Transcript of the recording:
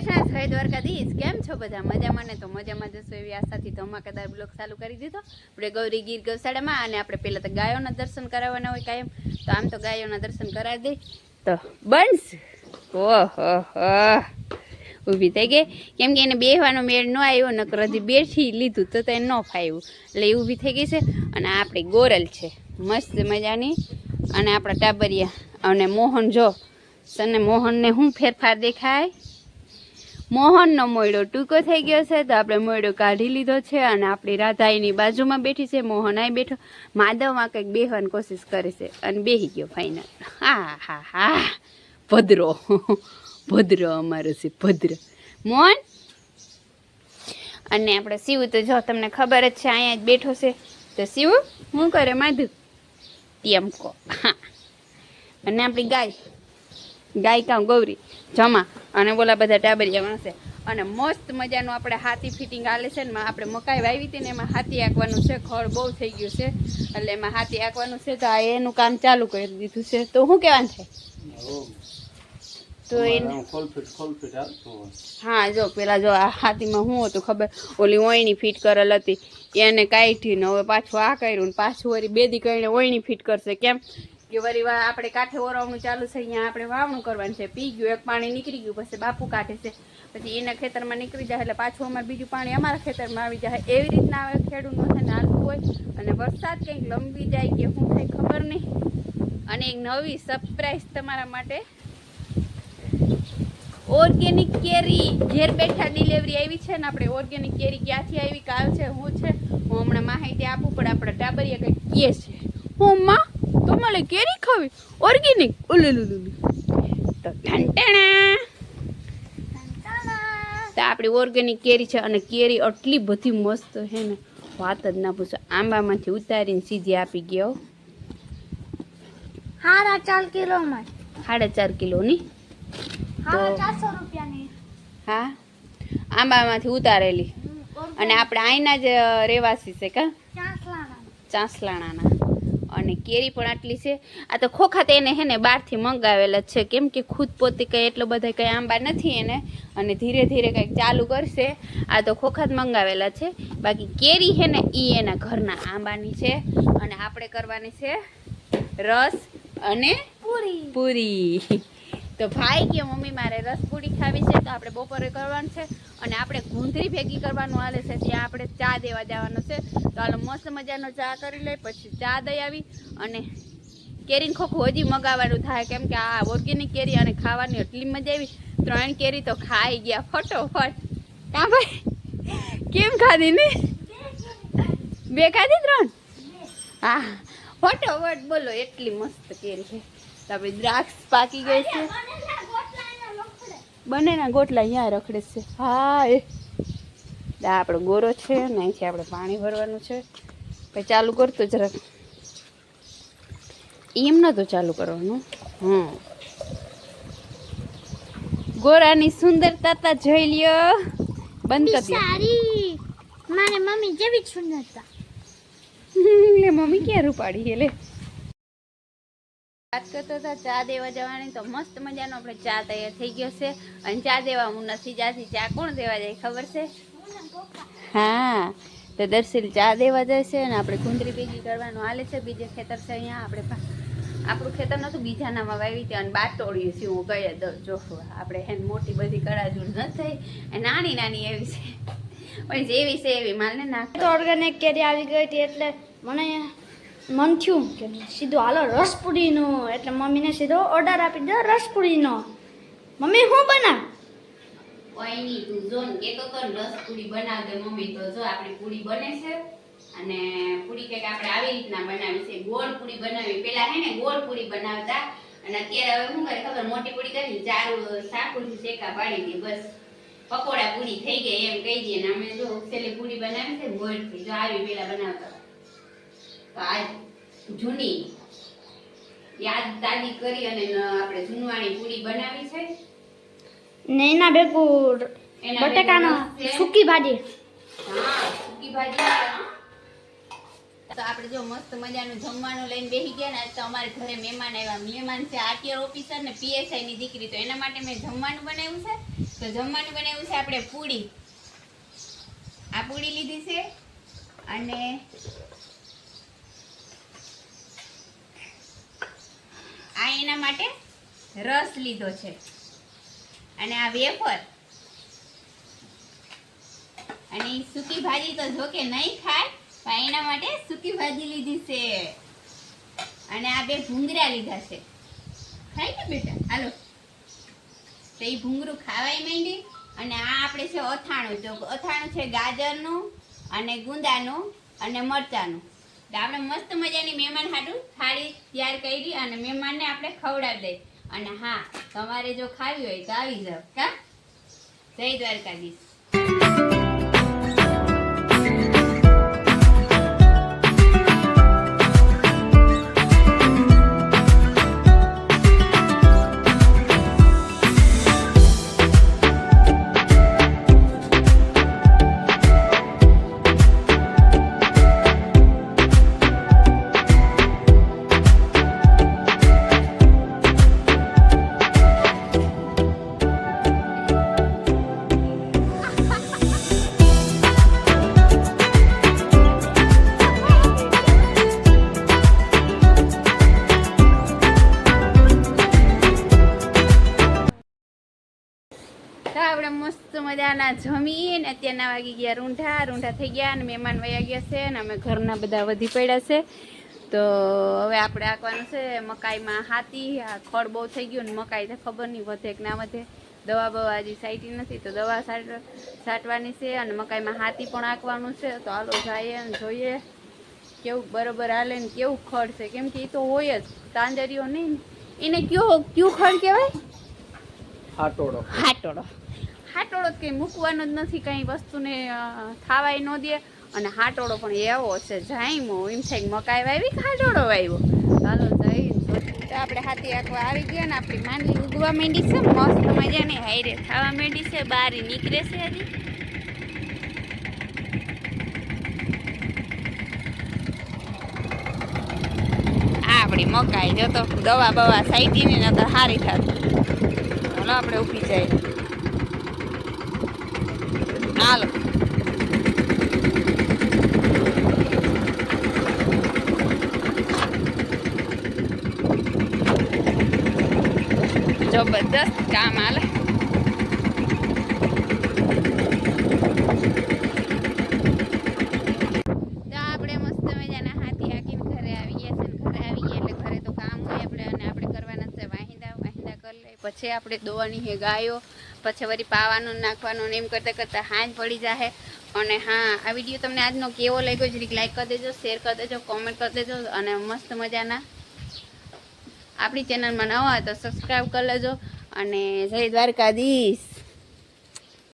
કૃષ્ણ જય દ્વારકાધીશ, કેમ છો બધા? મજામાં ને? તો મજામાં જશો એવી આશાથી ધમાકેદાર બ્લોગ ચાલુ કરી દીધો. આપણે ગૌરી ગીર ગૌશાળામાં અને આપણે પહેલાં તો ગાયોના દર્શન કરાવવાના હોય કાયમ. તો આમ તો ગાયોના દર્શન કરાવી દે. તો બંસ ઓહો ઊભી થઈ ગઈ. કેમ કે એને બેહવાનો મેળ ન આવ્યો, નકર હજી બેઠી લીધું તો તો એને ન ફાવ્યું એટલે એ ઊભી થઈ ગઈ છે અને આપણી ગોરલ છે. મસ્ત મજાની. અને આપણા ટાબરિયા અને મોહન જો. સને મોહનને શું ફેરફાર દેખાય? મોહનનો મોયડો ટૂંકો થઈ ગયો છે, તો આપણે મોયડો કાઢી લીધો છે અને આપણી રાધા એની બાજુમાં બેઠી છે મોહન આય બેઠો. માધવમાં કંઈક બેહવાની કોશિશ કરે છે અને બેહી ગયો ફાઇનલ હા હા હા. ભદ્રો. ભદ્ર અમારો છે, ભદ્ર. મોહન? અને આપણે શિવ તો જો તમને ખબર જ છે, અહીંયા જ બેઠો છે. તો શિવ શું કરે માધુ? ટેમકો હા. અને આપણી ગાય? ગાય કાં ગૌરી જમા અને બોલા બધા ટાબરિયા માણસે અને મસ્ત મજાનું આપણે હાથી ફિટિંગ આલે છે ને આપણે મકાઈ વાવી હતી ને એમાં હાથી આંકવાનું છે ખળ બહુ થઈ ગયું છે. એટલે એમાં હાથી આંકવાનું છે તો આ એનું કામ ચાલુ કરી દીધું છે. તો શું કહેવાનું છે? તો એને હા જો પેલા જો આ હાથીમાં શું હતું ખબર? ઓલી ઓયણી ફિટ કરેલ હતી. એને કાઢી ને હવે પાછું આ કર્યું ને પાછું વળી બેદી કરીને ઓયણી ફિટ કરશે. કેમ? કે વળી વા આપણે કાંઠે ઓરવાનું ચાલુ છે, અહીંયા આપણે વાવણું કરવાનું છે. પી ગયું, એક પાણી નીકળી ગયું, પછી બાપુ કાઢે છે. પછી એના ખેતરમાં નીકળી જાય એટલે પાછું અમારે બીજું પાણી અમારા ખેતરમાં આવી જાય. એવી રીતના આવે ખેડૂત છે ને હાલતું હોય અને વરસાદ કંઈક લંબી જાય કે શું થાય ખબર નહીં. અને એક નવી સરપ્રાઈઝ તમારા માટે ઓર્ગેનિક કેરી. ઘેર બેઠા ડિલિવરી આવી છે ને આપણે ઓર્ગેનિક કેરી ક્યાંથી આવી, કાલ છે, હું છે, હું હમણાં માહિતી આપું, પણ આપણે ટાબરિયા કંઈક કહે છે. હું માં તમારે કેરી ખાવી? ઓર્ગેનિક ઉલુલુલુલુ તો ઢંટણા તો આપણી ઓર્ગેનિક કેરી છે અને કેરી આટલી બધી મસ્ત છે ને વાત જ ના પૂછો. આંબામાંથી ઉતારીને સીધી આપી ગયો. હારા ચાર કિલોમાં. સાડા ચાર કિલોની? ચારસો રૂપિયાની. હા? આંબામાંથી ઉતારેલી. અને આપણે અહીંના જ રહેવાસી છે કા? ચાંસલાના ચાંસલાણાના. અને કેરી પણ આટલી છે. આ તો ખોખા તો એને હે ને બહારથી મંગાવેલા છે. કેમ કે ખુદ પોતે કંઈ એટલો બધા કંઈ આંબા નથી એને. અને ધીરે ધીરે કંઈક ચાલુ કરશે. આ તો ખોખા જ મંગાવેલા છે. બાકી કેરી છે ને એ એના ઘરના આંબાની છે. અને આપણે કરવાની છે રસ અને પૂરી. પૂરી. તો ભાઈ કે મમ્મી મારે રસપૂરી ખાવી છે તો આપણે બપોરે કરવાનું છે અને આપણે ગુંદરી ભેગી કરવાનું હાલે છે ત્યાં આપણે ચા દેવા જવાનું છે. તો હાલ મસ્ત મજાનો ચા કરી લઈ, પછી ચા દઈ આવી અને કેરીને ખોખું હજી મગાવવાનું થાય કેમ કે આ ઓર્ગેનિક કેરી અને ખાવાની એટલી મજા આવી. ત્રણ કેરી તો ખાઈ ગયા ફટોફટ. કા ભાઈ, કેમ ખાધી ને? બે ખાધી ત્રણ? હા, ફટોફટ બોલો, એટલી મસ્ત કેરી છે. આપણી દ્રાક્ષ પાકી ગઈ છે. બંનેના ગોટલા અહીંયા રખડે છે. હા એ. આ આપણો ગોરો છે ને અહીંથી આપણે પાણી ભરવાનું છે. પછી ચાલુ કરતો જરાક. એમ નતું ચાલુ કરવાનું. હમ. ગોરાની સુંદરતા તા જોઈ લ્યો. બંધ કરી સારી. મારે મમ્મી જેવી સુંદરતા. લે મમ્મી ક્યાં રૂપાડી એટલે વાત કરતો હતા ચા દેવા જવાની તો મસ્ત મજાનો આપણે ચા તૈયાર થઈ ગયો છે. અને ચા દેવા હું નથી જાતી, ચા કોણ દેવા જાય ખબર છે? હા, તો દર્શિલ ચા દેવા જાય છે અને આપણે કુંદરી ભેગી કરવાનું હાલે છે. બીજે ખેતર છે અહીંયા, આપણે આપણું ખેતર નતું બીજાનામાં વાવી ત્યાં અને બાટોળ્યું છે, હું કઈ દઉં જો આપણે હેન મોટી બધી કડાજૂર ન થઈ. એ નાની નાની એવી છે. પણ જેવી છે એવી, માલને નાખ. ઓર્ગેનિક કેરી આવી ગઈ હતી એટલે મને મન થયું કે સીધો હાલો રસપુરીનો એટલે મમ્મીને સીધો ઓર્ડર આપી દો રસપુરીનો મમ્મી, હું બનાવ? કોઈ નહીં, તું જો ને કેતો તો રસપુરી રસ બનાવ દે મમ્મી. તો જો આપણી પૂરી બને છે. અને પૂરી કંઈક આપણે આવી રીતના બનાવી છે. ગોળ પૂરી બનાવી. પેલા હે ને ગોળ પૂરી બનાવતા. અને અત્યારે હવે શું કરે ખબર? મોટી પૂરી કરી ચારું સાકુથી શેકા પાડી દે બસ. પકોડા પૂરી થઈ ગઈ એમ કહી દઈએ ને અમે જો છેલ્લે પૂરી બનાવી છે ગોળથી જો આવી પેલા બનાવતા. આજ જૂની યાદ તાજી કરી અને આપણે જૂનવાણી પૂરી બનાવી છે. ને એના ભેગું બટેકાનો. સૂકી ભાજી. હા સૂકી ભાજી તો આપણે જો મસ્ત મજાનું જમવાનું લઈને બેસી ગયા ને તો અમારે ઘરે મહેમાન આવ્યા. મહેમાન છે આરટીઆર ઓફિસર ને પીએસઆઈ ની દીકરી. તો એના માટે મેં જમવાનું બનાવ્યું છે. તો જમવાનું બનાવ્યું છે આપણે પૂરી. આ પૂરી લીધી છે. અને એના માટે રસ લીધો છે. અને આ વેફર અને સૂકી ભાજી તો જો નહીં ખાય, પણ એના માટે સૂકી ભાજી લીધી છે. અને આ બે ભૂંગરા લીધા છે. ખાઈ ને બેટા, હાલો. તો એ ભૂંગરું ખાવાય માંડી, અને આ આપણે છે અથાણું. તો અથાણું છે ગાજરનું અને ગુંદાનું અને મરચાંનું. આપણે મસ્ત મજાની મહેમાન હાટું થાળી તૈયાર કરી અને મહેમાનને આપણે ખવડાવી દઈએ. અને હા, તમારે જો ખાવી હોય તો આવી જાવ કા જય દ્વારકાધીશ. તો આપણે મસ્ત મજાના જમીને. અત્યારના વાગી ગયા રૂંઢા. રૂંઢા થઈ ગયા અને મહેમાન વયા ગયા છે અને અમે ઘરના બધા વધી પડ્યા છે. તો હવે આપણે આંકવાનું છે મકાઈમાં હાથી. આ ખડ બહુ થઈ ગયું ને મકાઈ તો ખબર નહીં વધે કે ના વધે. દવા બવા હજી સાઈટી નથી તો દવા છાંટવાની છે અને મકાઈમાં હાથી પણ આંકવાનું છે. તો હાલો જઈએ અને જોઈએ કેવું બરોબર હાલે ને કેવું ખડ છે. કેમ કે એ તો હોય જ. તાંદરીઓ નહીં. એને કયો, કયું ખડ કહેવાય? હાટોડો હાટોડો હાટોડો તો કંઈ મૂકવાનો જ નથી કંઈ વસ્તુને ખાવાય થાવાય ન દે. અને હાટોડો પણ એવો છે જાયમો. એમ થાય મકાઈ વાવી હાટોડો વાવ્યો? ચાલો જઈ તો આપણે હાથી આખવા આવી ગયા ને આપણી માંડવી ઉગવા માંડી છે મસ્ત મજાની હાઈરે ખાવા માંડી છે બહાર નીકળે છે હજી. આપણી મકાઈ જો તો દવા બવા સાઈટી ને નકર હારી થાત ચાલો આપણે ઊભી જાય હાલો. જબરદસ્ત કામ હાલે તો આપણે મસ્ત મજાના હાથી હાકીને ઘરે આવી ગયા છે ને ઘરે આવી ગયા એટલે ઘરે તો કામ હોય આપણે અને આપણે કરવાના છે વાહિંદા વાહિંદા પછી આપણે દોવાની હે ગાયો, પછી વળી પાવાનું, નાખવાનું ને એમ કરતાં કરતાં હાંજ પડી જાહે. અને હા, આ વીડિયો તમને આજનો કેવો લાગ્યો જરીક લાઈક કરી દેજો શેર કરી દેજો કોમેન્ટ કરી દેજો અને મસ્ત મજાના આપણી ચેનલમાં નવા તો સબસ્ક્રાઈબ કરી લેજો. અને જય દ્વારકાધીશ.